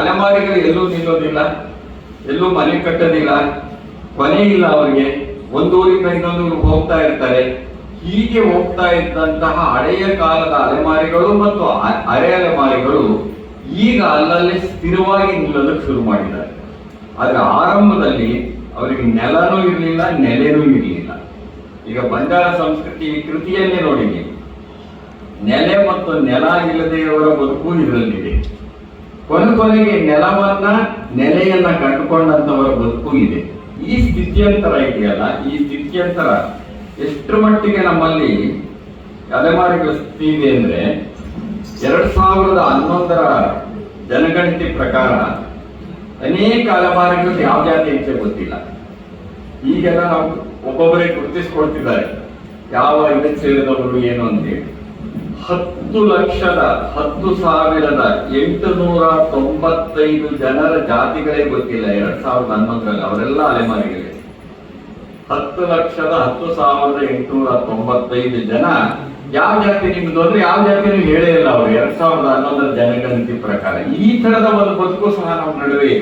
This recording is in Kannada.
ಅಲೆಮಾರಿಗಳು ಎಲ್ಲೂ ನಿಲ್ಲೋದಿಲ್ಲ, ಎಲ್ಲೂ ಮನೆ ಕಟ್ಟೋದಿಲ್ಲ ಕೊನೆ ಇಲ್ಲ ಅವರಿಗೆ. ಒಂದೂರಿಂದ ಇನ್ನೊಂದೂರು ಹೋಗ್ತಾ ಇರ್ತಾರೆ. ಹೀಗೆ ಹೋಗ್ತಾ ಇದ್ದಂತಹ ಹಳೆಯ ಕಾಲದ ಅಲೆಮಾರಿಗಳು ಮತ್ತು ಅರೆ ಅಲೆಮಾರಿಗಳು ಈಗ ಅಲ್ಲಲ್ಲಿ ಸ್ಥಿರವಾಗಿ ನಿಲ್ಲೋದಕ್ಕೆ ಶುರು ಮಾಡಿದ್ದಾರೆ. ಆದ್ರೆ ಆರಂಭದಲ್ಲಿ ಅವರಿಗೆ ನೆಲನೂ ಇರಲಿಲ್ಲ, ನೆಲೆನೂ ಇರಲಿಲ್ಲ. ಈಗ ಬಂಜಾರ ಸಂಸ್ಕೃತಿ ಕೃತಿಯನ್ನೇ ನೋಡಿ ನೀವು. ನೆಲೆ ಮತ್ತು ನೆಲ ಇಲ್ಲದೆಯವರ ಬದುಕು ಇದರಲ್ಲಿದೆ. ಕೊನೆ ಕೊನೆಗೆ ನೆಲವನ್ನ, ನೆಲೆಯನ್ನ ಕಂಡುಕೊಂಡಂತವರ ಬದುಕು ಇದೆ. ಈ ಸ್ಥಿತ್ಯಂತರ ಇದೆಯಲ್ಲ, ಈ ಸ್ಥಿತ್ಯಂತರ ಎಷ್ಟು ಮಟ್ಟಿಗೆ ನಮ್ಮಲ್ಲಿ ಅಲೆಮಾರಿಗಳ ಸ್ಥಿತಿ ಇದೆ ಅಂದ್ರೆ, ಎರಡ್ ಸಾವಿರದ ಹನ್ನೊಂದರ ಜನಗಣತಿ ಪ್ರಕಾರ ಅನೇಕ ಅಲೆಮಾರಿಗಳು ಯಾವ ಜಾತಿ ಅಂತ ಗೊತ್ತಿಲ್ಲ. ಈಗೆಲ್ಲ ನಾವು ಒಬ್ಬೊಬ್ಬರೇ ಗುರುತಿಸ್ಕೊಳ್ತಿದ್ದಾರೆ. ಯಾವ ಇದಕ್ಕೆ ಸೇರಿದವರು ಏನು ಅಂತೇಳಿ ಹತ್ತು ಲಕ್ಷದ, ಹತ್ತು ಸಾವಿರದ ಎಂಟುನೂರ ತೊಂಬತ್ತೈದು ಜನರ ಜಾತಿಗಳೇ ಗೊತ್ತಿಲ್ಲ. ಎರಡ್ ಸಾವಿರದ ಹನ್ನೊಂದರಲ್ಲಿ ಅವರೆಲ್ಲ ಅಲೆಮಾರಿಗಳೇ. ಹತ್ತು ಲಕ್ಷದ, ಹತ್ತು ಸಾವಿರದ ಎಂಟುನೂರ ತೊಂಬತ್ತೈದು ಜನ ಯಾವ ಜಾತಿ ನಿಮ್ದು ಅಂದ್ರೆ ಯಾವ ಜಾತಿನೂ ಹೇಳೇ ಇಲ್ಲ ಅವರು. ಎರಡ್ ಸಾವಿರದ ಹನ್ನೊಂದರ ಜನಗಣತಿ ಪ್ರಕಾರ ಈ ತರದ ಒಂದು ಬದುಕು ಸಹ ನಮ್ಮ ನಡುವೆ ಇದೆ.